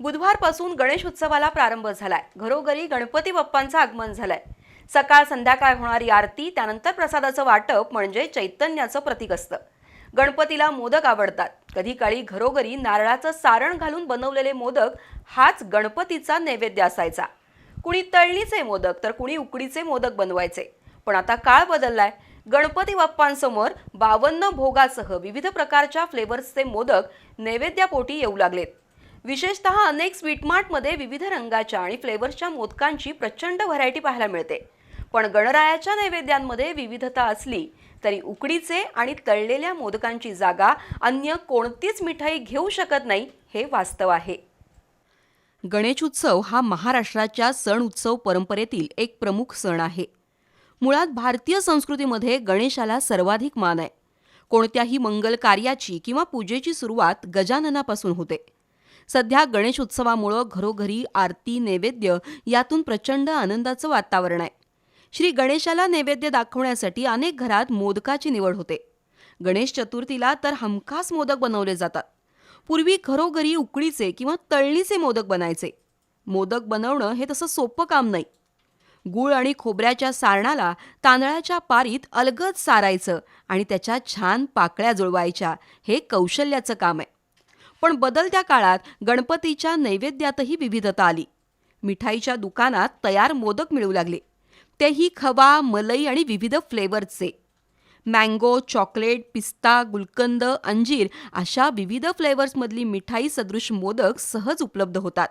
बुधवारपासून गणेश उत्सवाला प्रारंभ झालाय. घरोघरी गणपती बाप्पांचं आगमन झालंय. सकाळ संध्याकाळ होणारी आरती त्यानंतर प्रसादाचं वाटप म्हणजे चैतन्याचं प्रतीक असतं. गणपतीला मोदक आवडतात. कधी काळी घरोघरी नारळाचं सारण घालून बनवलेले मोदक हाच गणपतीचा नैवेद्य असायचा. कुणी तळणीचे मोदक तर कुणी उकडीचे मोदक बनवायचे. पण आता काळ बदललाय. गणपती बाप्पांसमोर बावन्न भोगासह विविध प्रकारच्या फ्लेवर्सचे मोदक नैवेद्यापोटी येऊ लागलेत. विशेषतः अनेक स्वीटमार्टमध्ये विविध रंगाच्या आणि फ्लेवर्सच्या मोदकांची प्रचंड व्हरायटी पाहायला मिळते. पण गणरायाच्या नैवेद्यांमध्ये विविधता असली तरी उकडीचे आणि तळलेल्या मोदकांची जागा अन्य कोणतीच मिठाई घेऊ शकत नाही हे वास्तव आहे. गणेश उत्सव हा महाराष्ट्राच्या सण उत्सव परंपरेतील एक प्रमुख सण आहे. मुळात भारतीय संस्कृतीमध्ये गणेशाला सर्वाधिक मान आहे. कोणत्याही मंगल कार्याची किंवा पूजेची सुरुवात गजाननापासून होते. सध्या गणेश उत्सवामुळं घरोघरी आरती नैवेद्य यातून प्रचंड आनंदाचं वातावरण आहे. श्री गणेशाला नैवेद्य दाखवण्यासाठी अनेक घरात मोदकाची निवड होते. गणेश चतुर्थीला तर हमखास मोदक बनवले जातात. पूर्वी घरोघरी उकडीचे किंवा तळणीचे मोदक बनायचे. मोदक बनवणं हे तसं सोपं काम नाही. गूळ आणि खोबऱ्याच्या सारणाला तांदळाच्या पारीत अलगद सारायचं आणि त्याच्या छान पाकळ्या जुळवायच्या हे कौशल्याचं काम आहे. पण बदलत्या काळात गणपतीच्या नैवेद्यातही विविधता आली. मिठाईच्या दुकानात तयार मोदक मिळू लागले. तेही खवा मलई आणि विविध फ्लेवर्सचे मँगो चॉकलेट पिस्ता गुलकंद अंजीर अशा विविध फ्लेवर्समधली मिठाई सदृश मोदक सहज उपलब्ध होतात.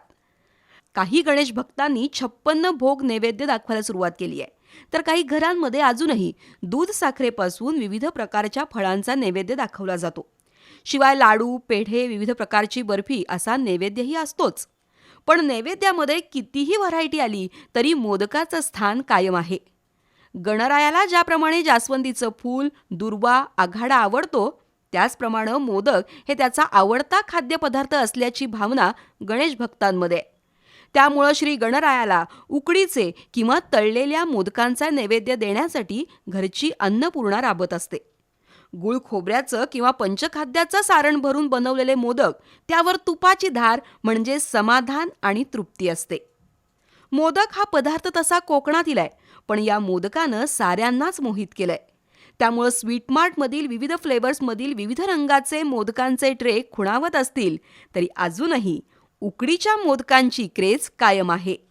काही गणेश भक्तांनी छप्पन्न भोग नैवेद्य दाखवायला सुरुवात केली आहे. तर काही घरांमध्ये अजूनही दूध साखरेपासून विविध प्रकारच्या फळांचा नैवेद्य दाखवला जातो. शिवाय लाडू पेढे विविध प्रकारची बर्फी असा नैवेद्यही असतोच. पण नैवेद्यामध्ये कितीही व्हरायटी आली तरी मोदकाचं स्थान कायम आहे. गणरायाला ज्याप्रमाणे जास्वंदीचं फूल दुर्वा आघाडा आवडतो त्याचप्रमाणे मोदक हे त्याचा आवडता खाद्यपदार्थ असल्याची भावना गणेश भक्तांमध्ये. त्यामुळं श्री गणरायाला उकडीचे किंवा तळलेल्या मोदकांचा नैवेद्य देण्यासाठी घरची अन्नपूर्णा राबत असते. गुळ खोबऱ्याचं किंवा पंचखाद्याचं सारण भरून बनवलेले मोदक त्यावर तुपाची धार म्हणजे समाधान आणि तृप्ती असते. मोदक हा पदार्थ तसा कोकणातील आहे पण या मोदकानं साऱ्यांनाच मोहित केलंय. त्यामुळं स्वीटमार्टमधील विविध फ्लेवर्समधील विविध रंगाचे मोदकांचे ट्रे खुणावत असतील तरी अजूनही उकडीच्या मोदकांची क्रेज कायम आहे.